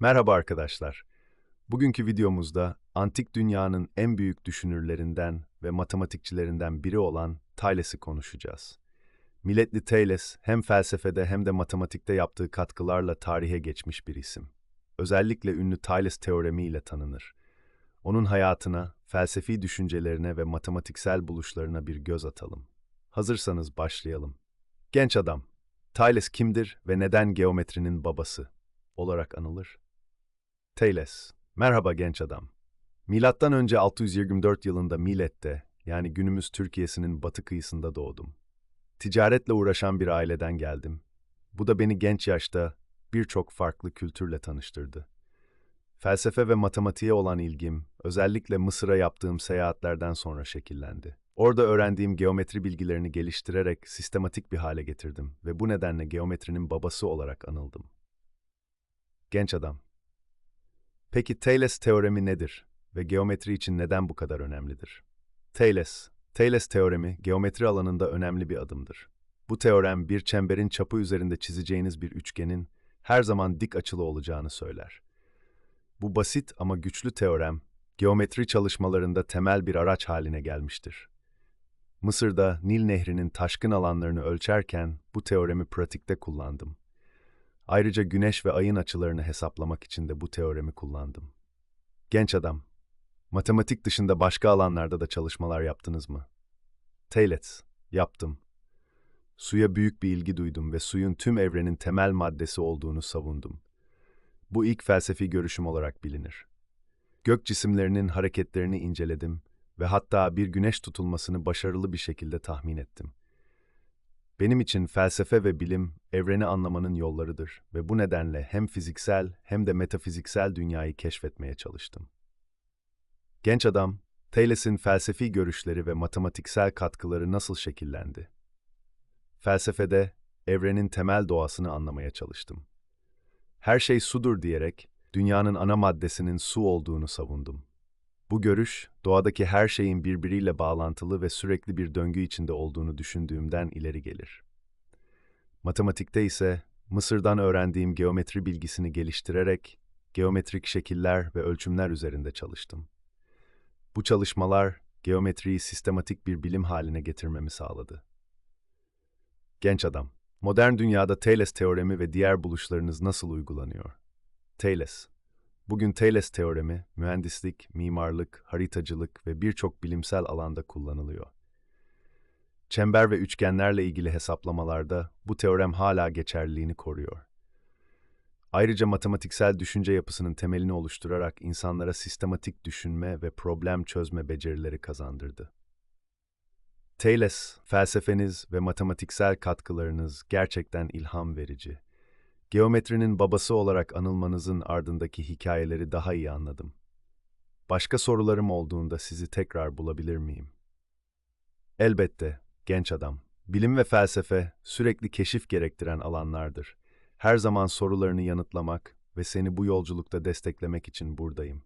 Merhaba arkadaşlar. Bugünkü videomuzda antik dünyanın en büyük düşünürlerinden ve matematikçilerinden biri olan Thales'i konuşacağız. Milletli Thales hem felsefede hem de matematikte yaptığı katkılarla tarihe geçmiş bir isim. Özellikle ünlü Thales teoremi ile tanınır. Onun hayatına, felsefi düşüncelerine ve matematiksel buluşlarına bir göz atalım. Hazırsanız başlayalım. Genç adam, Thales kimdir ve neden geometrinin babası olarak anılır? Thales, merhaba genç adam. Milattan önce 624 yılında Milet'te, yani günümüz Türkiye'sinin batı kıyısında doğdum. Ticaretle uğraşan bir aileden geldim. Bu da beni genç yaşta birçok farklı kültürle tanıştırdı. Felsefe ve matematiğe olan ilgim, özellikle Mısır'a yaptığım seyahatlerden sonra şekillendi. Orada öğrendiğim geometri bilgilerini geliştirerek sistematik bir hale getirdim ve bu nedenle geometrinin babası olarak anıldım. Genç adam. Peki Thales teoremi nedir ve geometri için neden bu kadar önemlidir? Thales, Thales teoremi geometri alanında önemli bir adımdır. Bu teorem bir çemberin çapı üzerinde çizeceğiniz bir üçgenin her zaman dik açılı olacağını söyler. Bu basit ama güçlü teorem, geometri çalışmalarında temel bir araç haline gelmiştir. Mısır'da Nil Nehri'nin taşkın alanlarını ölçerken bu teoremi pratikte kullandım. Ayrıca güneş ve ayın açılarını hesaplamak için de bu teoremi kullandım. Genç adam, matematik dışında başka alanlarda da çalışmalar yaptınız mı? Thales, yaptım. Suya büyük bir ilgi duydum ve suyun tüm evrenin temel maddesi olduğunu savundum. Bu ilk felsefi görüşüm olarak bilinir. Gök cisimlerinin hareketlerini inceledim ve hatta bir güneş tutulmasını başarılı bir şekilde tahmin ettim. Benim için felsefe ve bilim evreni anlamanın yollarıdır ve bu nedenle hem fiziksel hem de metafiziksel dünyayı keşfetmeye çalıştım. Genç adam, Thales'in felsefi görüşleri ve matematiksel katkıları nasıl şekillendi? Felsefede evrenin temel doğasını anlamaya çalıştım. Her şey sudur diyerek dünyanın ana maddesinin su olduğunu savundum. Bu görüş, doğadaki her şeyin birbiriyle bağlantılı ve sürekli bir döngü içinde olduğunu düşündüğümden ileri gelir. Matematikte ise Mısır'dan öğrendiğim geometri bilgisini geliştirerek geometrik şekiller ve ölçümler üzerinde çalıştım. Bu çalışmalar geometriyi sistematik bir bilim haline getirmemi sağladı. Genç adam, modern dünyada Thales teoremi ve diğer buluşlarınız nasıl uygulanıyor? Thales, Bugün Thales teoremi, mühendislik, mimarlık, haritacılık ve birçok bilimsel alanda kullanılıyor. Çember ve üçgenlerle ilgili hesaplamalarda bu teorem hala geçerliliğini koruyor. Ayrıca matematiksel düşünce yapısının temelini oluşturarak insanlara sistematik düşünme ve problem çözme becerileri kazandırdı. Thales, felsefeniz ve matematiksel katkılarınız gerçekten ilham verici. Geometrinin babası olarak anılmanızın ardındaki hikayeleri daha iyi anladım. Başka sorularım olduğunda sizi tekrar bulabilir miyim? Elbette, genç adam. Bilim ve felsefe sürekli keşif gerektiren alanlardır. Her zaman sorularını yanıtlamak ve seni bu yolculukta desteklemek için buradayım.